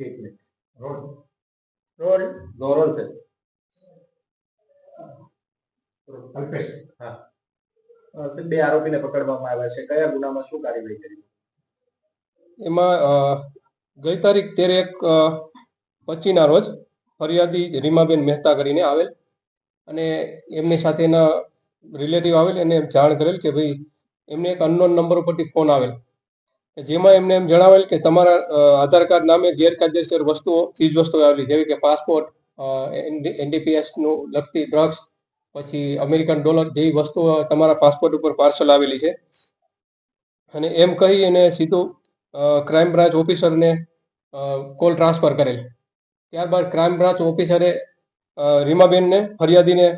એક minute role. Role? ગૌરવ છે. અલ્પેશ. હા. સર બે આરોપીને પકડવામાં આવ્યા છે. કયા ગુનામાં શું કાર્યવાહી કરી? એમાં ગઈ તારીખ તેર એક પચીના રોજ ફરિયાદી રીમાબેન મહેતા કરીને આવેલ અને એમની સાથેના રિલેટિવ આવેલ એને જાણ કરેલ કે ભાઈ એમને એક અનનોન નંબર ઉપરથી ફોન આવેલ. કે જેમાં એમને એમ જણાવેલ કે તમારા આધાર કાર્ડ નામે ગેરકાયદેસર વસ્તુઓ, ચીજ વસ્તુઓ આવેલી જેવી કે પાસપોર્ટ એનડીપીએસનું લગતી ડ્રગ્સ, પછી અમેરિકન ડોલર જેવી વસ્તુઓ તમારા પાસપોર્ટ ઉપર પાર્સલ આવેલી છે. અને એમ કહી એને સીધું ક્રાઇમ બ્રાન્ચ ઓફિસરને કોલ ટ્રાન્સફર કરેલ. ત્યારબાદ ક્રાઇમ બ્રાન્ચ ઓફિસરે રીમાબેનને ફરિયાદીને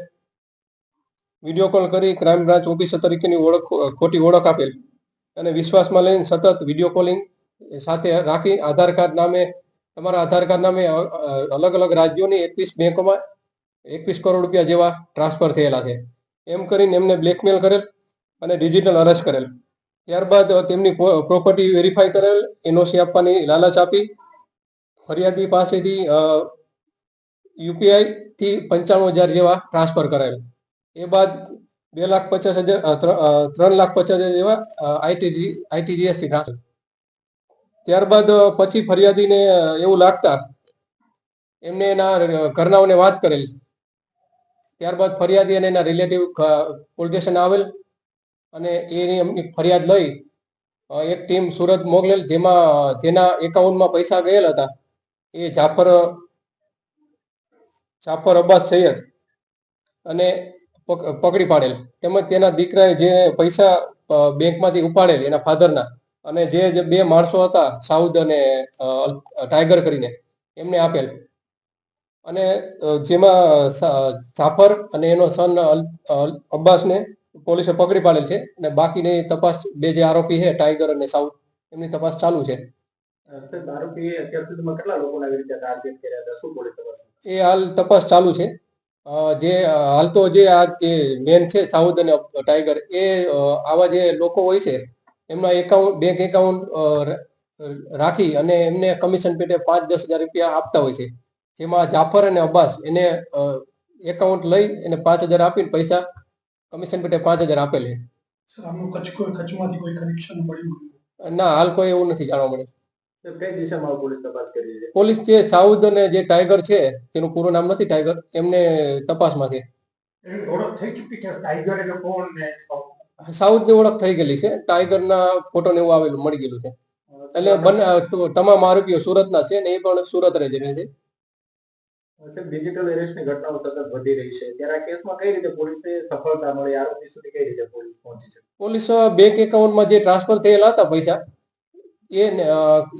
વીડિયો કોલ કરી ક્રાઇમ બ્રાન્ચ ઓફિસર તરીકેની ઓળખ ખોટી ઓળખ આપેલ. અને વિશ્વાસમાં લઈને સતત વીડિયો કોલિંગ સાથે રાખી આધાર કાર્ડ નામે, તમારા આધાર કાર્ડ નામે અલગ અલગ રાજ્યોની એકવીસ બેંકોમાં એકવીસ કરોડ રૂપિયા જેવા ટ્રાન્સફર થયેલા છે. એમ કરીને એમને બ્લેકમેલ કરેલ અને ડિજિટલ અરેસ્ટ કરેલ. ત્યારબાદ તેમની પ્રોપર્ટી વેરીફાઈ કરેલ, એનઓસી આપવાની લાલચ આપી. ફરિયાદી પાસેથી યુપીઆઈથી પંચાણું હજાર જેવા ટ્રાન્સફર કરાયેલ. એ બાદ બે લાખ પચાસ હજાર ત્રણ લાખ પચાસ હજાર જેવા આઈટીજી આઈટીજીએસથી ટ્રાન્સફર. ત્યારબાદ પછી ફરિયાદીને એવું લાગતા એમને એના ઘરનાઓને વાત કરેલ. ત્યારબાદ ફરિયાદી અને એના રિલેટિવ પોલીસ સ્ટેશન આવેલ અને એની એમની ફરિયાદ લઈ એક ટીમ સુરત મોકલેલ, જેમાં જેના એકાઉન્ટમાં પૈસા ગયેલ હતા. એ જાફર જાફર અબ્બાસ સૈયદ અને પકડી પાડેલ. તેમજ તેના દીકરાએ જે પૈસા બેંકમાંથી ઉપાડેલ એના ફાધરના અને જે બે માણસો હતા સાઉદ અને ટાઈગર કરીને એમને આપેલ. અને જેમાં જાફર અને એનો સન અબ્બાસને પોલીસે પકડી પાડેલ છે અને બાકીની તપાસ બે જે આરોપી છે ટાઈગર અને સાઉથ એમની તપાસ ચાલુ છે. એ હાલ તપાસ ચાલુ છે. જે હાલ તો જે આ જે મેન છે સાઉથ અને ટાઈગર એ આવા જે લોકો હોય છે એમના એકાઉન્ટ બેંક એકાઉન્ટ રાખી અને એમને કમિશન પેટે પાંચ દસ હજાર રૂપિયા આપતા હોય છે. જેમાં જાફર અને અબ્બાસ એને એકાઉન્ટ લઈ એને પાંચ હજાર આપીને પૈસા કમિશન પેટે પાંચ હજાર આપેલ. છે મળ્યું? ના હાલ કોઈ એવું નથી જાણવા મળે સાહેબ કઈ દિશામાં પોલીસ તપાસ કરી છે? પોલીસ જે સાઉથ અને જે ટાઈગર છે તેનું પૂરું નામ નથી ટાઈગર એમને તપાસમાં છે. ઓળખ થઈ ચૂકી છે? ટાઈગર એટલે કોણ ને? સાઉથની ઓળખ થઈ ગયેલી છે. ટાઈગર ના ફોટો ને એવું આવેલું મળી ગયેલું છે. એટલે બંને તમામ આરોપીઓ સુરતના છે ને એ પણ સુરત રહે છે ડિજિટલ ડિજિટલ એરેસ્ટની ઘટનાઓ સતત વધી રહી છે. ત્યારે આ કેસમાં કઈ રીતે પોલીસને સફળતા મળી? આરોપી સુધી કઈ રીતે પોલીસ પહોંચી છે? પોલીસ બેંક એકાઉન્ટમાં જે ટ્રાન્સફર થયેલા હતા પૈસા એ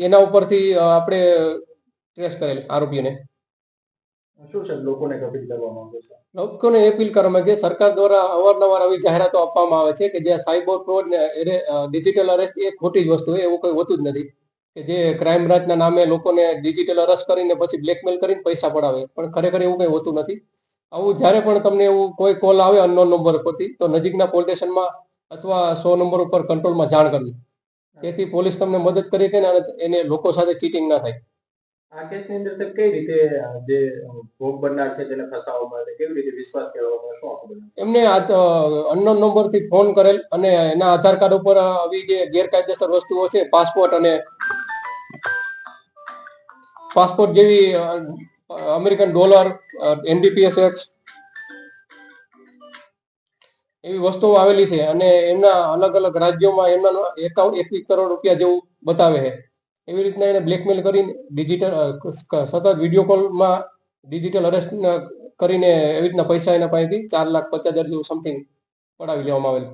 એના ઉપરથી આપણે ટ્રેસ કરેલ આરોપીઓને. શું છે લોકોને અપીલ કરવા માંગો છો? લોકોને અપીલ કરવામાં કે સરકાર દ્વારા અવારનવાર આવી જાહેરાતો આપવામાં આવે છે કે જે સાયબર ફ્રોડ ને ડિજિટલ અરેસ્ટ એ ખોટી જ વસ્તુ એવું કોઈ હોતું જ નથી. કે જે ક્રાઇમ બ્રાન્ચના નામે લોકોને ડિજિટલ અરેસ્ટ કરીને પછી બ્લેકમેલ કરીને પૈસા પડાવે પણ ખરેખર એવું કંઈ હોતું નથી. આવું જ્યારે પણ તમને એવું કોઈ કોલ આવે અનનોન નંબર પરથી તો નજીકના પોલીસ સ્ટેશનમાં અથવા સો નંબર ઉપર કંટ્રોલમાં જાણ કરવી. તેથી પોલીસ તમને મદદ કરી કે એને લોકો સાથે ચીટિંગ ના થાય. આ કેસની અંદર કઈ રીતે જે ભોગ બનનાર છે તેને ફસાવવામાં આવે કેવી રીતે વિશ્વાસ કરવામાં શું એમને અનનોન નંબરથી ફોન કરેલ અને એના આધાર કાર્ડ ઉપર આવી જે ગેરકાયદેસર વસ્તુઓ છે પાસપોર્ટ અને પાસપોર્ટ જેવી અમેરિકન ડોલર એનડીપીએસ એક્સ એવી વસ્તુઓ આવેલી છે અને એમના અલગ અલગ રાજ્યોમાં એમના એકાઉન્ટ એકવીસ કરોડ રૂપિયા જેવું બતાવે છે. એવી રીતના એને બ્લેકમેલ કરીને ડિજિટલ સતત વીડિયો કોલમાં ડિજિટલ અરેસ્ટ કરીને એવી રીતના પૈસા એના પાસેથી ચાર લાખ પચાસ હજાર જેવું સમથિંગ પડાવી લેવામાં આવેલ.